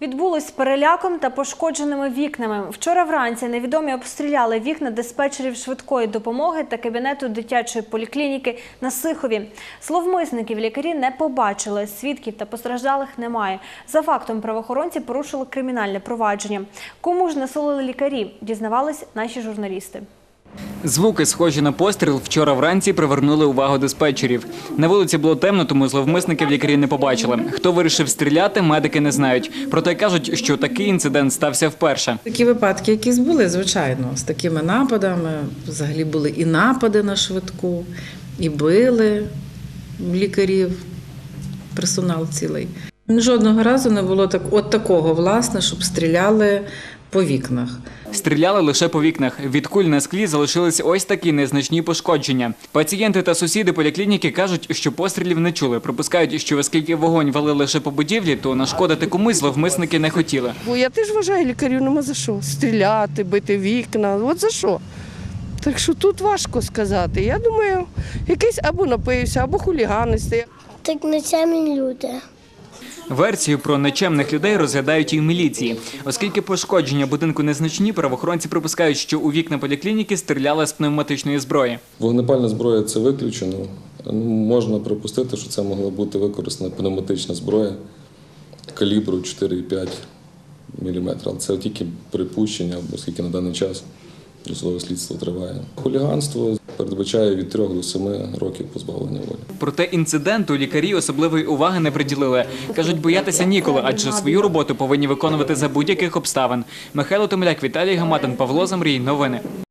Відбулось переляком та пошкодженими вікнами. Вчора вранці невідомі обстріляли вікна диспетчерів швидкої допомоги та кабінету дитячої поліклініки на Сихові. Словмисників лікарі не побачили, свідків та постраждалих немає. За фактом правоохоронці порушили кримінальне провадження. Кому ж насолили лікарі, дізнавались наші журналісти. Звуки, схожі на постріл, вчора вранці привернули увагу диспетчерів. На вулиці було темно, тому зловмисників лікарі не побачили. Хто вирішив стріляти, медики не знають. Проте кажуть, що такий інцидент стався вперше. Такі випадки якісь були, звичайно, з такими нападами. Взагалі були і напади на швидку, і били лікарів, персонал цілий. Жодного разу не було так, от такого, власне, щоб стріляли по вікнах. Стріляли лише по вікнах. Від куль на склі залишились ось такі незначні пошкодження. Пацієнти та сусіди поліклініки кажуть, що пострілів не чули. Припускають, що оскільки вогонь вали лише по будівлі, то нашкодити комусь зловмисники не хотіли. Бо я теж вважаю лікарів нема за що. Стріляти, бити вікна. От за що. Так що тут важко сказати. Я думаю, якийсь або напився, або хуліганистий. Так нечемні люди. Версію про нечемних людей розглядають і в міліції. Оскільки пошкодження будинку незначні, правоохоронці припускають, що у вікна поліклініки стріляли з пневматичної зброї. Вогнепальна зброя це виключено. Ну, можна припустити, що це могла бути використана пневматична зброя калібру 4,5 мм. Але це тільки припущення, оскільки на даний час досудове слідство триває. Хуліганство передбачає від 3 до 7 років позбавлення волі. Проте інциденту лікарі особливої уваги не приділили. Кажуть, боятися ніколи, адже свою роботу повинні виконувати за будь-яких обставин. Михайло Томляк, Віталій Гаматин, Павло Замрій. Новини.